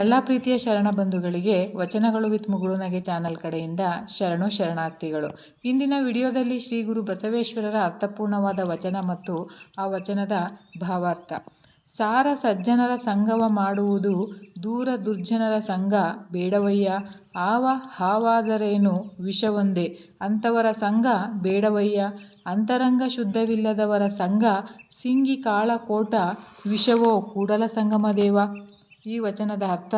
ಎಲ್ಲ ಪ್ರೀತಿಯ ಶರಣ ಬಂಧುಗಳಿಗೆ ವಚನಗಳು ವಿತ್ ಮುಗುಳುನಗೆ ಚಾನಲ್ ಕಡೆಯಿಂದ ಶರಣು ಶರಣಾರ್ಥಿಗಳು. ಇಂದಿನ ವಿಡಿಯೋದಲ್ಲಿ ಶ್ರೀ ಗುರು ಬಸವೇಶ್ವರರ ಅರ್ಥಪೂರ್ಣವಾದ ವಚನ ಮತ್ತು ಆ ವಚನದ ಭಾವಾರ್ಥ. ಸಾರ ಸಜ್ಜನರ ಸಂಗವ ಮಾಡುವುದು ದೂರ ದುರ್ಜನರ ಸಂಘ ಬೇಡವಯ್ಯ. ಆವ ಹಾವಾದರೇನು ವಿಷವೊಂದೇ. ಅಂಥವರ ಸಂಘ ಬೇಡವಯ್ಯ. ಅಂತರಂಗ ಶುದ್ಧವಿಲ್ಲದವರ ಸಂಘ ಸಿಂಗಿ ಕಾಳ ಕೋಟ ವಿಷವೋ ಕೂಡಲ ಸಂಗಮ ದೇವ. ಈ ವಚನದ ಅರ್ಥ,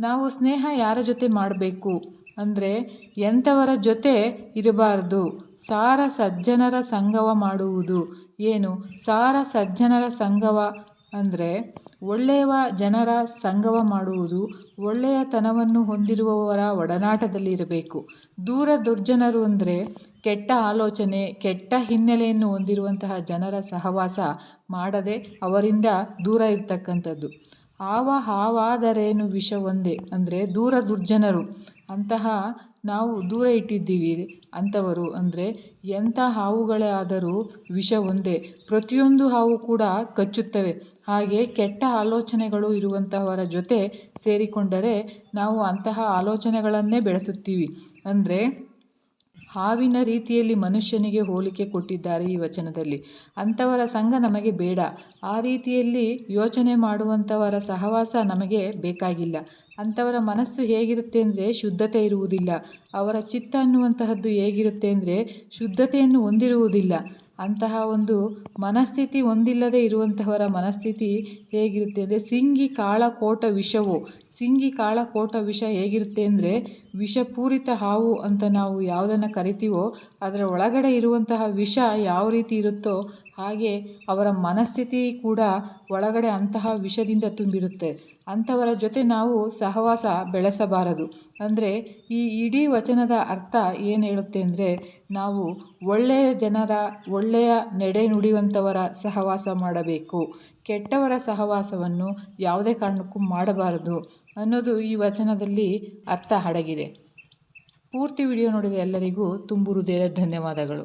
ನಾವು ಸ್ನೇಹ ಯಾರ ಜೊತೆ ಮಾಡಬೇಕು? ಅಂದರೆ, ಎಂಥವರ ಜೊತೆ ಇರಬಾರ್ದು? ಸಾರ ಸಜ್ಜನರ ಸಂಗವ ಮಾಡುವುದು. ಏನು? ಸಾರ ಸಜ್ಜನರ ಸಂಗವ ಅಂದರೆ ಒಳ್ಳೆಯ ಜನರ ಸಂಗವ ಮಾಡುವುದು, ಒಳ್ಳೆಯತನವನ್ನು ಹೊಂದಿರುವವರ ಒಡನಾಟದಲ್ಲಿರಬೇಕು ದೂರ ದುರ್ಜನರು ಅಂದರೆ, ಕೆಟ್ಟ ಆಲೋಚನೆ, ಕೆಟ್ಟ ಹಿನ್ನೆಲೆಯನ್ನು ಹೊಂದಿರುವಂತಹ ಜನರ ಸಹವಾಸ ಮಾಡದೆ ಅವರಿಂದ ದೂರ ಇರ್ತಕ್ಕಂಥದ್ದು. ಆವ ಹಾವಾದರೇನು ವಿಷ ಒಂದೇ ಅಂದರೆ ದೂರ ದುರ್ಜನರು. ಅಂತಹ ನಾವು ದೂರ ಇಟ್ಟಿದ್ದೀವಿ ಅಂಥವರು ಅಂದರೆ ಎಂಥ ಹಾವುಗಳೇ ಆದರೂ ವಿಷ ಒಂದೇ ಪ್ರತಿಯೊಂದು ಹಾವು ಕೂಡ ಕಚ್ಚುತ್ತವೆ. ಹಾಗೆ ಕೆಟ್ಟ ಆಲೋಚನೆಗಳು ಇರುವಂತಹವರ ಜೊತೆ ಸೇರಿಕೊಂಡರೆ ನಾವು ಅಂತಹ ಆಲೋಚನೆಗಳನ್ನೇ ಬೆಳೆಸುತ್ತೀವಿ. ಅಂದರೆ ಹಾವಿನ ರೀತಿಯಲ್ಲಿ ಮನುಷ್ಯನಿಗೆ ಹೋಲಿಕೆ ಕೊಟ್ಟಿದ್ದಾರೆ ಈ ವಚನದಲ್ಲಿ. ಅಂಥವರ ಸಂಘ ನಮಗೆ ಬೇಡ. ಆ ರೀತಿಯಲ್ಲಿ ಯೋಚನೆ ಮಾಡುವಂಥವರ ಸಹವಾಸ ನಮಗೆ ಬೇಕಾಗಿಲ್ಲ. ಅಂಥವರ ಮನಸ್ಸು ಹೇಗಿರುತ್ತೆ ಅಂದರೆ ಶುದ್ಧತೆ ಇರುವುದಿಲ್ಲ. ಅವರ ಚಿತ್ತ ಅನ್ನುವಂತಹದ್ದು ಹೇಗಿರುತ್ತೆ ಅಂದರೆ ಶುದ್ಧತೆಯನ್ನು ಹೊಂದಿರುವುದಿಲ್ಲ. ಅಂತಹ ಒಂದು ಮನಸ್ಥಿತಿ ಹೊಂದಿಲ್ಲದೆ ಇರುವಂತಹವರ ಮನಸ್ಥಿತಿ ಹೇಗಿರುತ್ತೆ ಅಂದರೆ ಸಿಂಗಿ ಕಾಳಕೋಟ ವಿಷವು. ಸಿಂಗಿ ಕಾಳಕೋಟ ವಿಷ ಹೇಗಿರುತ್ತೆ ಅಂದರೆ ವಿಷಪೂರಿತ ಹಾವು ಅಂತ ನಾವು ಯಾವುದನ್ನು ಕರಿತೀವೋ ಅದರ ಒಳಗಡೆ ಇರುವಂತಹ ವಿಷ ಯಾವ ರೀತಿ ಇರುತ್ತೋ ಹಾಗೆ ಅವರ ಮನಸ್ಥಿತಿ ಕೂಡ ಒಳಗಡೆ ಅಂತಹ ವಿಷದಿಂದ ತುಂಬಿರುತ್ತೆ. ಅಂಥವರ ಜೊತೆ ನಾವು ಸಹವಾಸ ಬೆಳೆಸಬಾರದು. ಅಂದರೆ ಈ ಇಡೀ ವಚನದ ಅರ್ಥ ಏನು ಹೇಳುತ್ತೆ ಅಂದರೆ ನಾವು ಒಳ್ಳೆಯ ಜನರ, ಒಳ್ಳೆಯ ನೆಡೆ ನುಡಿಯುವಂಥವರ ಸಹವಾಸ ಮಾಡಬೇಕು. ಕೆಟ್ಟವರ ಸಹವಾಸವನ್ನು ಯಾವುದೇ ಕಾರಣಕ್ಕೂ ಮಾಡಬಾರದು ಅನ್ನೋದು ಈ ವಚನದಲ್ಲಿ ಅರ್ಥ ಅಡಗಿದೆ. ಪೂರ್ತಿ ವಿಡಿಯೋ ನೋಡಿದ ಎಲ್ಲರಿಗೂ ತುಂಬು ಹೃದಯದ ಧನ್ಯವಾದಗಳು.